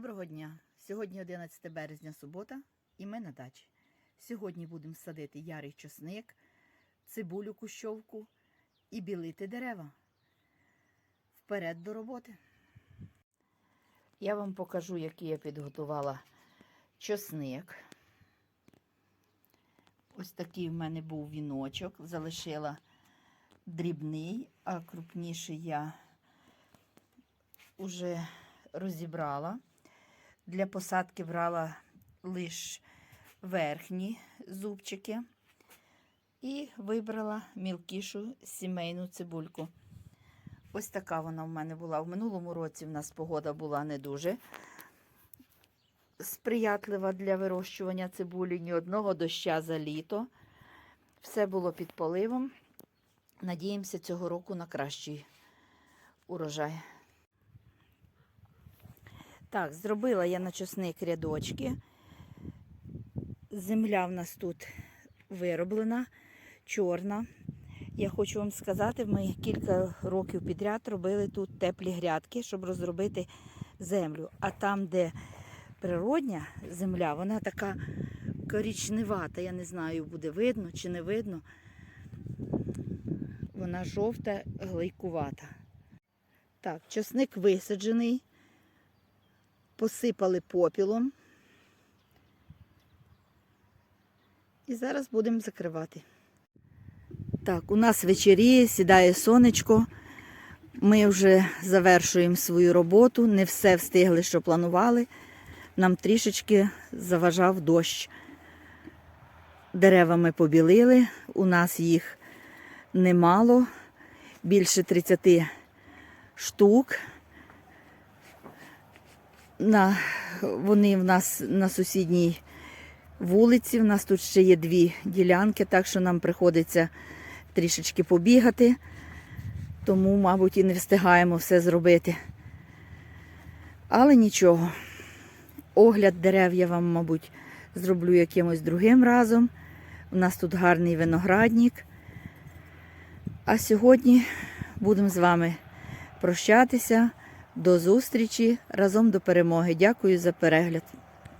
дня! Сьогодні 11 березня, субота, і ми на дачі. Сьогодні будемо садити ярий чосник, цибулю кущовку і білити дерева. Вперед до роботи. Я вам покажу, який я підготувала чосник. Ось такий в мене був віночок. Залишила дрібний, а крупніший я вже розібрала. Для посадки брала лише верхні зубчики і вибрала мілкішу сімейну цибульку. Ось така вона в мене була. В минулому році в нас погода була не дуже сприятлива для вирощування цибулі, ні одного доща за літо. Все було під поливом. Надіємося цього року на кращий урожай. Так, зробила я на чесник рядочки. Земля в нас тут вироблена, чорна. Я хочу вам сказати, ми кілька років підряд робили тут теплі грядки, щоб розробити землю. А там, де природня земля, вона така корічневата. Я не знаю, буде видно чи не видно. Вона жовта, глейкувата. Так, чесник висаджений посипали попілом. І зараз будемо закривати. Так, у нас вечері, сідає сонечко. Ми вже завершуємо свою роботу. Не все встигли, що планували. Нам трішечки заважав дощ. Дерева ми побілили, у нас їх немало, більше 30 штук на, вони в нас на сусідній вулиці. У нас тут ще є дві ділянки, так що нам приходиться трішечки побігати, тому, мабуть, і не встигаємо все зробити. Але нічого. Огляд дерев я вам, мабуть, зроблю якимось другим разом. У нас тут гарний виноградник. А сьогодні будемо з вами прощатися. До зустрічі разом до перемоги. Дякую за перегляд.